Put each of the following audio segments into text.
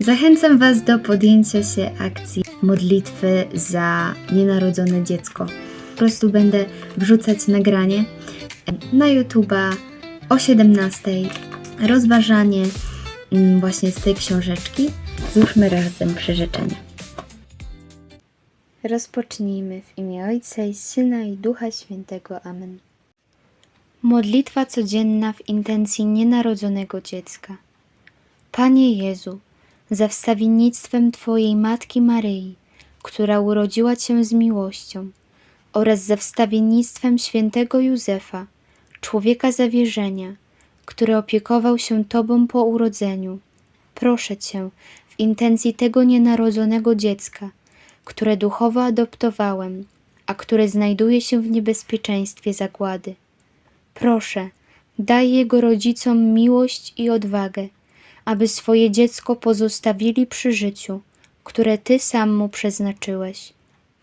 Zachęcam Was do podjęcia się akcji modlitwy za nienarodzone dziecko. Po prostu będę wrzucać nagranie na YouTube'a o 17. Rozważanie mm, właśnie z tej książeczki. Złóżmy razem przyrzeczenie. Rozpocznijmy w imię Ojca i Syna i Ducha Świętego. Amen. Modlitwa codzienna w intencji nienarodzonego dziecka. Panie Jezu, za wstawiennictwem Twojej Matki Maryi, która urodziła Cię z miłością, oraz za wstawiennictwem świętego Józefa, człowieka zawierzenia, który opiekował się Tobą po urodzeniu, proszę Cię w intencji tego nienarodzonego dziecka, które duchowo adoptowałem, a które znajduje się w niebezpieczeństwie zagłady. Proszę, daj jego rodzicom miłość i odwagę, aby swoje dziecko pozostawili przy życiu, które Ty sam mu przeznaczyłeś.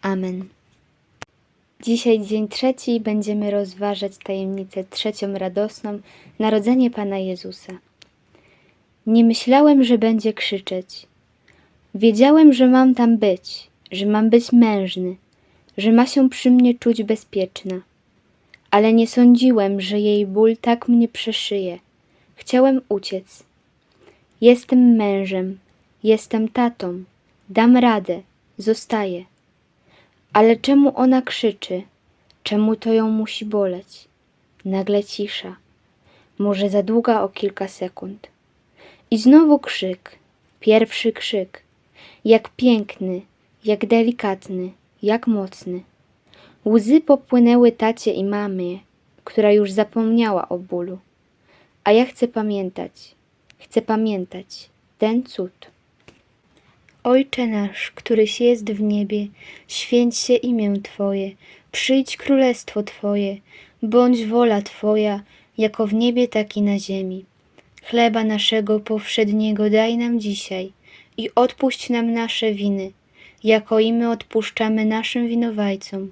Amen. Dzisiaj dzień trzeci będziemy rozważać tajemnicę trzecią radosną Narodzenie Pana Jezusa. Nie myślałem, że będzie krzyczeć. Wiedziałem, że mam tam być, że mam być mężny, że ma się przy mnie czuć bezpieczna. Ale nie sądziłem, że jej ból tak mnie przeszyje. Chciałem uciec. Jestem mężem, jestem tatą, dam radę, zostaję. Ale czemu ona krzyczy? Czemu to ją musi boleć? Nagle cisza, może za długa o kilka sekund. I znowu krzyk, pierwszy krzyk, jak piękny, jak delikatny, jak mocny. Łzy popłynęły tacie i mamie, która już zapomniała o bólu. A ja chcę pamiętać, chcę pamiętać ten cud. Ojcze nasz, któryś jest w niebie, święć się imię Twoje, przyjdź królestwo Twoje, bądź wola Twoja, jako w niebie, tak i na ziemi. Chleba naszego powszedniego daj nam dzisiaj i odpuść nam nasze winy, jako i my odpuszczamy naszym winowajcom.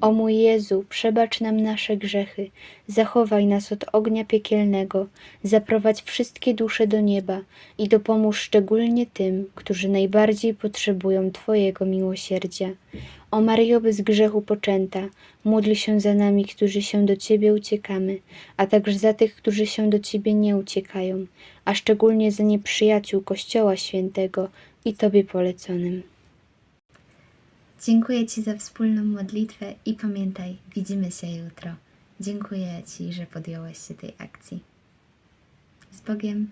O mój Jezu, przebacz nam nasze grzechy, zachowaj nas od ognia piekielnego, zaprowadź wszystkie dusze do nieba i dopomóż szczególnie tym, którzy najbardziej potrzebują Twojego miłosierdzia. O Maryjo bez grzechu poczęta, módl się za nami, którzy się do Ciebie uciekamy, a także za tych, którzy się do Ciebie nie uciekają, a szczególnie za nieprzyjaciół Kościoła Świętego i Tobie poleconym. Dziękuję Ci za wspólną modlitwę i pamiętaj, widzimy się jutro. Dziękuję Ci, że podjąłeś się tej akcji. Z Bogiem.